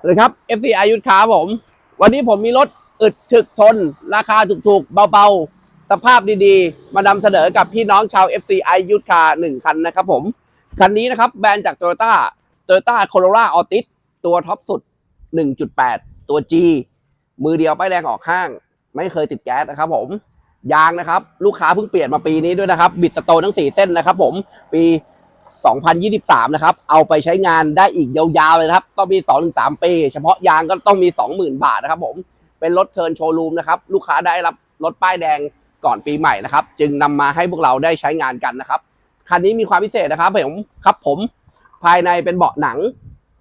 สวัสดีครับ FC อายุทธค้าผม วันนี้ผมมีรถอึดถึกทน ราคาถูกๆ เบาๆ สภาพดีๆ มานำเสนอกับพี่น้องชาว FC อายุทธคาหนึ่งคันนะครับผม คันนี้นะครับแบรนด์จาก Toyota Toyota Corolla Altis ตัวท็อปสุด 1.8 ตัว G มือเดียวป้ายแดงออกข้าง ไม่เคยติดแก๊สนะครับผมยางนะครับ ลูกค้าเพิ่งเปลี่ยนมาปีนี้ด้วยนะครับ บิดสโตนทั้ง 4 เส้นนะครับผมปี 2023 นะครับ เอาไปใช้งานได้อีกยาวๆ เลยนะครับต้องมี 2-3 ปี เฉพาะยางก็ต้องมี 20,000 บาทนะครับผม เป็นรถเทิร์นโชว์รูมนะครับ ลูกค้าได้รับรถป้ายแดงก่อนปีใหม่นะครับ จึงนำมาให้พวกเราได้ใช้งานกันนะครับ คันนี้มีความพิเศษนะครับผมครับผม ภายในเป็นเบาะหนัง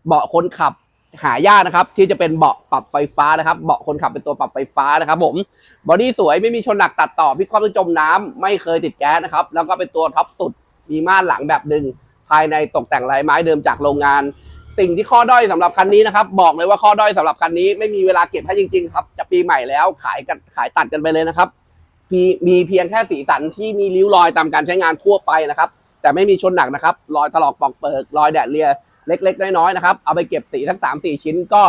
เบาะคนขับหายากนะครับ ที่จะเป็นเบาะปรับไฟฟ้านะครับ เบาะคนขับเป็นตัวปรับไฟฟ้านะครับผมบอดี้สวยไม่มีชนหนักตัดต่อพิกคว่ำหรือจมน้ำไม่เคยติดแก๊สนะครับ แล้วก็เป็นตัวท็อปสุด มีม่านหลังแบบดึง ภายในตกแต่งลายไม้เดิมจากโรงงาน สิ่งที่ข้อด้อยสำหรับคันนี้นะครับ บอกเลยว่าข้อด้อยสำหรับคันนี้ไม่มีเวลาเก็บให้จริง ๆ ครับ จะปีใหม่แล้วขายกันขายตัดกันไปเลยนะครับมีมีเพียงแค่สีสันที่มีริ้วรอยตามการใช้งานทั่วไปนะครับ แต่ไม่มีชนหนักนะครับ รอยถลอกปอกเปิกรอยแดดเลียเล็ก ๆ น้อยๆนะครับ เอาไปเก็บสีทั้ง3 4 ชิ้นก็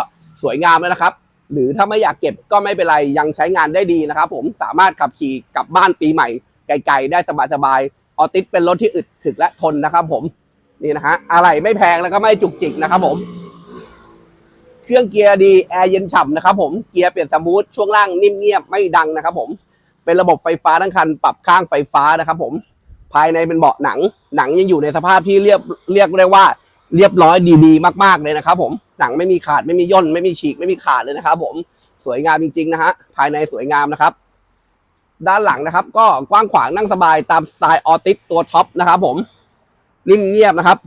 สวยงามแล้วนะครับ หรือถ้าไม่อยากเก็บก็ไม่เป็นไรยังใช้งานได้ดีนะครับ ผมสามารถขับขี่กลับบ้านปีใหม่ไกลๆได้สบายๆ ออติสเป็นรถที่อึดถึกและทนนะครับ ผมนี่นะฮะอะไรไม่แพงแล้วก็ไม่จุกจิกนะครับ ผม เครื่องเกียร์ดีแอร์เย็นฉ่ำนะครับ ผมเกียร์เปลี่ยนสมูทช่วงล่างนิ่มเงียบไม่ดังนะครับ ผม เป็นระบบไฟฟ้าทั้งคัน ปรับข้างไฟฟ้านะครับ ผม ภายในเป็นเบาะหนัง หนังยังอยู่ในสภาพที่เรียบเรียกได้ว่า เรียบร้อยดีๆมาก ๆเลยนะครับ ผมหนังไม่มีขาดไม่มีย่นไม่มีฉีกไม่มีขาดเลยนะครับ ผมสวยงามจริงๆนะฮะภายในสวยงามนะครับ ด้านหลังนะครับ ก็กว้างขวางนั่งสบายตามสไตล์ออติสตัวท็อปนะครับผมนิ่มเงียบนะครับ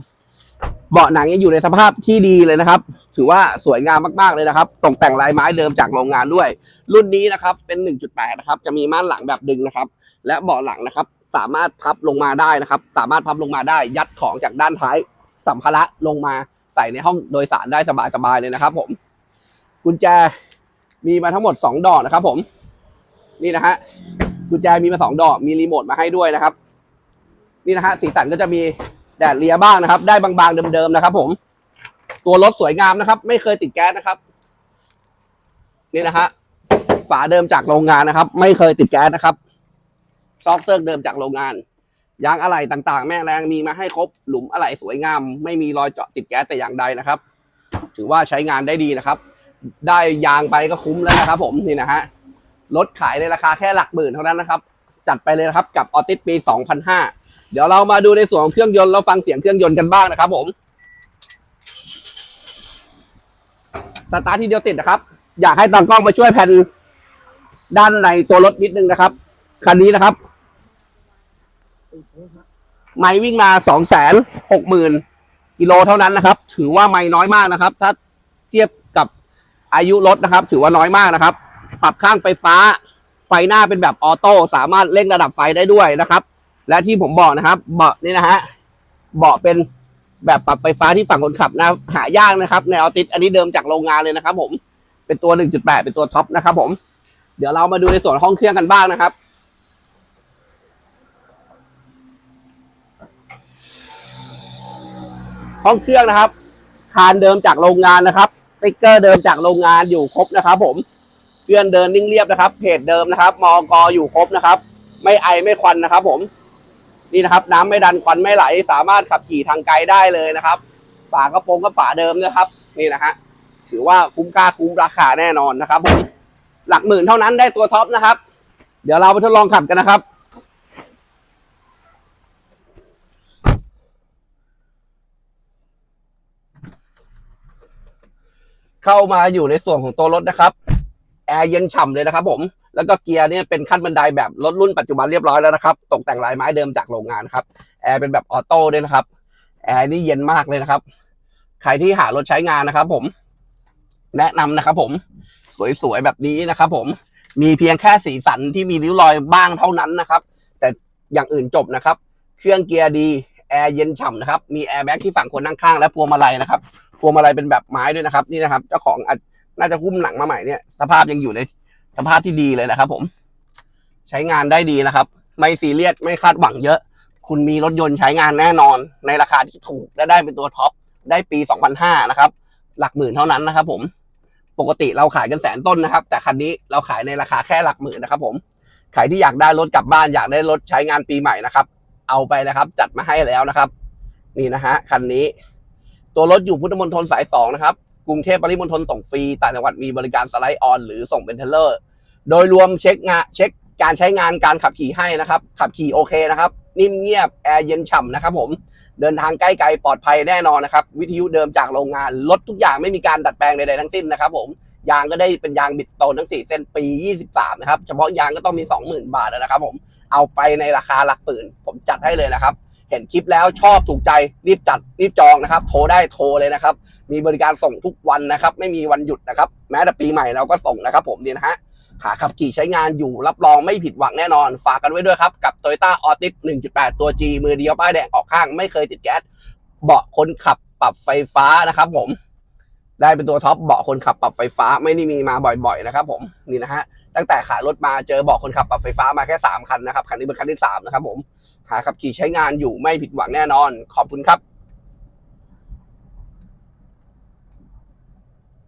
เบาะหนังยังอยู่ในสภาพที่ดีเลยนะครับ ถือว่าสวยงามมากๆเลยนะครับ ตกแต่งลายไม้เดิมจากโรงงานด้วย รุ่นนี้นะครับเป็น 1.8 นะครับ จะมีม่านหลังแบบดึงนะครับ และเบาะหลังนะครับ สามารถพับลงมาได้นะครับ สามารถพับลงมาได้ ยัดของจากด้านท้ายสัมภาระลงมาใส่ในห้องโดยสารได้สบายๆเลยนะครับ ผม กุญแจมีมาทั้งหมด 2 ดอกนะครับ ผม นี่นะฮะ กุญแจมีมาสองดอกมีรีโมทมาให้ด้วยนะครับ นี่นะฮะสีสันก็จะมีแดดเลียบ้างนะครับ ได้บางๆเดิมๆนะครับ ผม ตัวรถสวยงามนะครับ ไม่เคยติดแก๊สนะครับ นี่นะฮะฝาเดิมจากโรงงานนะครับ ไม่เคยติดแก๊สนะครับซอกเซิร์กเดิมจากโรงงานยางอะไหล่ต่างๆ แม่แรงมีมาให้ครบหลุมอะไหล่สวยงาม ไม่มีรอยเจาะติดแก๊สแต่อย่างใดนะครับ ถือว่าใช้งานได้ดีนะครับ ได้ยางไปก็คุ้มแล้วนะครับ ผมนี่นะฮะ รถขายในราคาแค่หลักหมื่นเท่านั้นนะครับ จัดไปเลยนะครับกับออติสปี 2005 เดี๋ยวเรามาดูในส่วนของเครื่องยนต์เราฟังเสียงเครื่องยนต์กันบ้างนะครับผมสตาร์ททีเดียวติดนะครับ อยากให้ตากล้องมาช่วยแผ่นด้านในตัวรถนิดนึงนะครับ คันนี้นะครับ ไม่วิ่งมาสองแสนหกหมื่นกิโลเท่านั้นนะครับ ถือว่าไม่น้อยมากนะครับ ถ้าเทียบกับอายุรถนะครับ ถือว่าน้อยมากนะครับ ปรับข้างไฟฟ้า ไฟหน้าเป็นแบบออโต้สามารถเร่งระดับไฟได้ด้วยนะครับ และที่ผมบอกนะครับ เบาะนี่นะฮะเบาะเป็นแบบปรับไฟฟ้าที่ฝั่งคนขับนะหายากนะครับ ในออติสอันนี้เดิมจากโรงงานเลยนะครับ ผมเป็นตัว 1.8 เป็นตัวท็อปนะครับ ผม เดี๋ยวเรามาดูในส่วนห้องเครื่องกันบ้างนะครับห้องเครื่องนะครับ คานเดิมจากโรงงานนะครับสติ๊กเกอร์เดิมจากโรงงานอยู่ครบนะครับ ผม เครื่องเดินนิ่งเรียบนะครับ เพจเดิมนะครับมอกอยู่ครบนะครับ ไม่ไอไม่ควันนะครับ ผม นี่นะครับ น้ำไม่ดันควันไม่ไหล สามารถขับขี่ทางไกลได้เลยนะครับ ฝากระโปรงก็ฝาเดิมนะครับ นี่นะฮะถือว่าคุ้มค่าคุ้มราคาแน่นอนนะครับผมหลักหมื่นเท่านั้นได้ตัวท็อปนะครับ เดี๋ยวเราไปทดลองขับกันนะครับเข้ามาอยู่ในส่วนของตัวรถนะครับ แอร์เย็นฉ่ำเลยนะครับผม แล้วก็เกียร์เนี่ยเป็นขั้นบันไดแบบรถรุ่นปัจจุบันเรียบร้อยแล้วนะครับ ตกแต่งลายไม้เดิมจากโรงงานครับ แอร์เป็นแบบออโต้ด้วยนะครับ แอร์นี่เย็นมากเลยนะครับ ใครที่หารถใช้งานนะครับผม แนะนำนะครับผม สวยๆแบบนี้นะครับผม มีเพียงแค่สีสันที่มีริ้วรอยบ้างเท่านั้นนะครับ แต่อย่างอื่นจบนะครับ เครื่องเกียร์ดี แอร์เย็นฉ่ำนะครับ มีแอร์แบ็กที่ฝั่งคนนั่งข้างและพวงมาลัยนะครับ พวงมาลัยเป็นแบบไม้ด้วยนะครับ นี่นะครับ เจ้าของ น่าจะหุ้มหลังมาใหม่เนี่ย สภาพยังอยู่ในสภาพที่ดีเลยนะครับ ผม ใช้งานได้ดีนะครับ ไม่ซีเรียสไม่คาดหวังเยอะ คุณมีรถยนต์ใช้งานแน่นอน ในราคาที่ถูกและได้เป็นตัวท็อปได้ปี 2005 นะครับ หลักหมื่นเท่านั้นนะครับ ผมปกติเราขายกันแสนต้นนะครับ แต่คันนี้เราขายในราคาแค่หลักหมื่นนะครับ ผมใครที่อยากได้รถกลับบ้านอยากได้รถใช้งานปีใหม่นะครับ เอาไปนะครับ จัดมาให้แล้วนะครับ นี่นะฮะคันนี้ ตัวรถอยู่พุทธมณฑลสายสองนะครับ กรุงเทพปริมณฑลส่งฟรีต่างจังหวัดมีบริการสไลด์ออน หรือส่งเป็นเทเลอร์ โดยรวมเช็คงานเช็คการใช้งานการขับขี่ให้นะครับ ขับขี่โอเคนะครับ นิ่มเงียบแอร์เย็นฉ่ำนะครับผมเดินทางใกล้ไกลปลอดภัยแน่นอนนะครับ วิทยุเดิมจากโรงงานรถทุกอย่างไม่มีการดัดแปลงใดๆทั้งสิ้นนะครับ ผมยางก็ได้เป็นยางบิดสโตนทั้ง 4 เส้นปี 23 นะครับ เฉพาะยางก็ต้องมี 20,000 บาทแล้วนะครับผมเอาไปในราคาหลักปืนผมจัดให้เลยนะครับ เห็นคลิปแล้วชอบถูกใจรีบจัดรีบจองนะครับ โทรได้โทรเลยนะครับ มีบริการส่งทุกวันนะครับ ไม่มีวันหยุดนะครับ แม้แต่ปีใหม่เราก็ส่งนะครับผมนี่นะฮะหาขับขี่ใช้งานอยู่รับรองไม่ผิดหวังแน่นอน ฝากกันไว้ด้วยครับ กับ Toyota Altis 1.8 ตัว G มือเดียวป้ายแดงออกข้างไม่เคยติดแก๊สเบาะคนขับปรับไฟฟ้านะครับผม ได้เป็นตัวท็อปเบาะคนขับปรับไฟฟ้าไม่ได้มีมาบ่อยๆนะครับผมนี่นะฮะตั้งแต่ขายรถมาเจอเบาะคนขับปรับไฟฟ้ามาแค่สามคันนะครับคันนี้เป็นคันที่สามนะครับผมหาขับขี่ใช้งานอยู่ไม่ผิดหวังแน่นอน ขอบคุณครับ